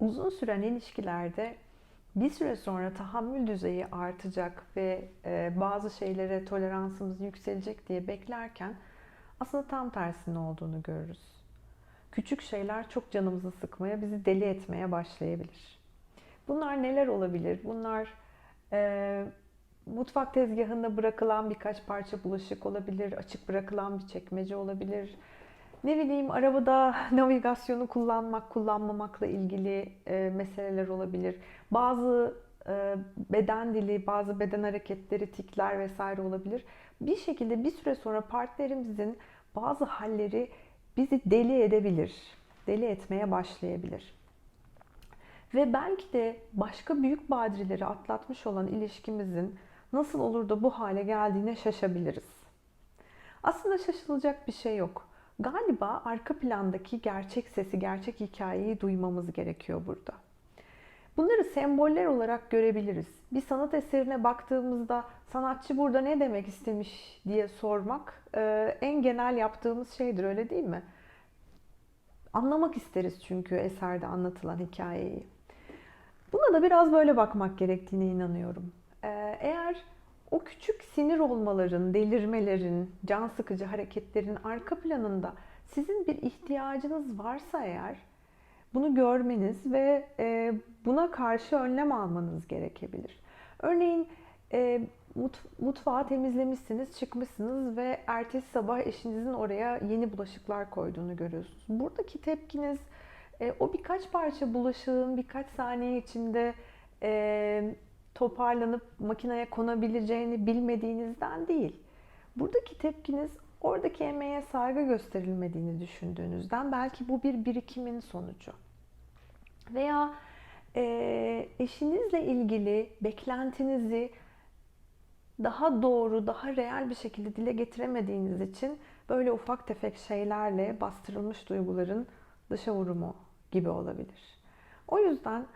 uzun süren ilişkilerde bir süre sonra tahammül düzeyi artacak ve e, bazı şeylere toleransımız yükselecek diye beklerken aslında tam tersinin olduğunu görürüz. Küçük şeyler çok canımızı sıkmaya, bizi deli etmeye başlayabilir. Bunlar neler olabilir? Bunlar e, mutfak tezgahında bırakılan birkaç parça bulaşık olabilir, açık bırakılan bir çekmece olabilir. Ne bileyim arabada navigasyonu kullanmak, kullanmamakla ilgili e, meseleler olabilir. Bazı e, beden dili, bazı beden hareketleri, tikler vesaire olabilir. Bir şekilde bir süre sonra partnerimizin bazı halleri bizi deli edebilir. Deli etmeye başlayabilir. Ve belki de başka büyük badireleri atlatmış olan ilişkimizin nasıl olur da bu hale geldiğine şaşabiliriz. Aslında şaşılacak bir şey yok. Galiba arka plandaki gerçek sesi, gerçek hikayeyi duymamız gerekiyor burada. Bunları semboller olarak görebiliriz. Bir sanat eserine baktığımızda sanatçı burada ne demek istemiş diye sormak e, en genel yaptığımız şeydir öyle değil mi? Anlamak isteriz çünkü eserde anlatılan hikayeyi. Buna da biraz böyle bakmak gerektiğine inanıyorum. E, eğer o küçük sinir olmaların, delirmelerin, can sıkıcı hareketlerin arka planında sizin bir ihtiyacınız varsa eğer bunu görmeniz ve e, buna karşı önlem almanız gerekebilir. Örneğin e, mutfağı temizlemişsiniz, çıkmışsınız ve ertesi sabah eşinizin oraya yeni bulaşıklar koyduğunu görüyorsunuz. Buradaki tepkiniz e, o birkaç parça bulaşığın birkaç saniye içinde toparlanıp makineye konabileceğini bilmediğinizden değil. Buradaki tepkiniz oradaki emeğe saygı gösterilmediğini düşündüğünüzden belki bu bir birikimin sonucu. Veya e, eşinizle ilgili beklentinizi daha doğru, daha reel bir şekilde dile getiremediğiniz için böyle ufak tefek şeylerle bastırılmış duyguların dışa vurumu gibi olabilir. O yüzden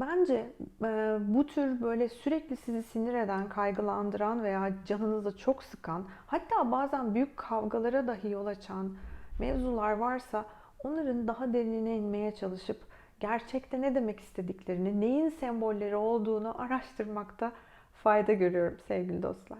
Bence e, bu tür böyle sürekli sizi sinir eden, kaygılandıran veya canınızı çok sıkan, hatta bazen büyük kavgalara dahi yol açan mevzular varsa onların daha derinine inmeye çalışıp gerçekte ne demek istediklerini, neyin sembolleri olduğunu araştırmakta fayda görüyorum sevgili dostlar.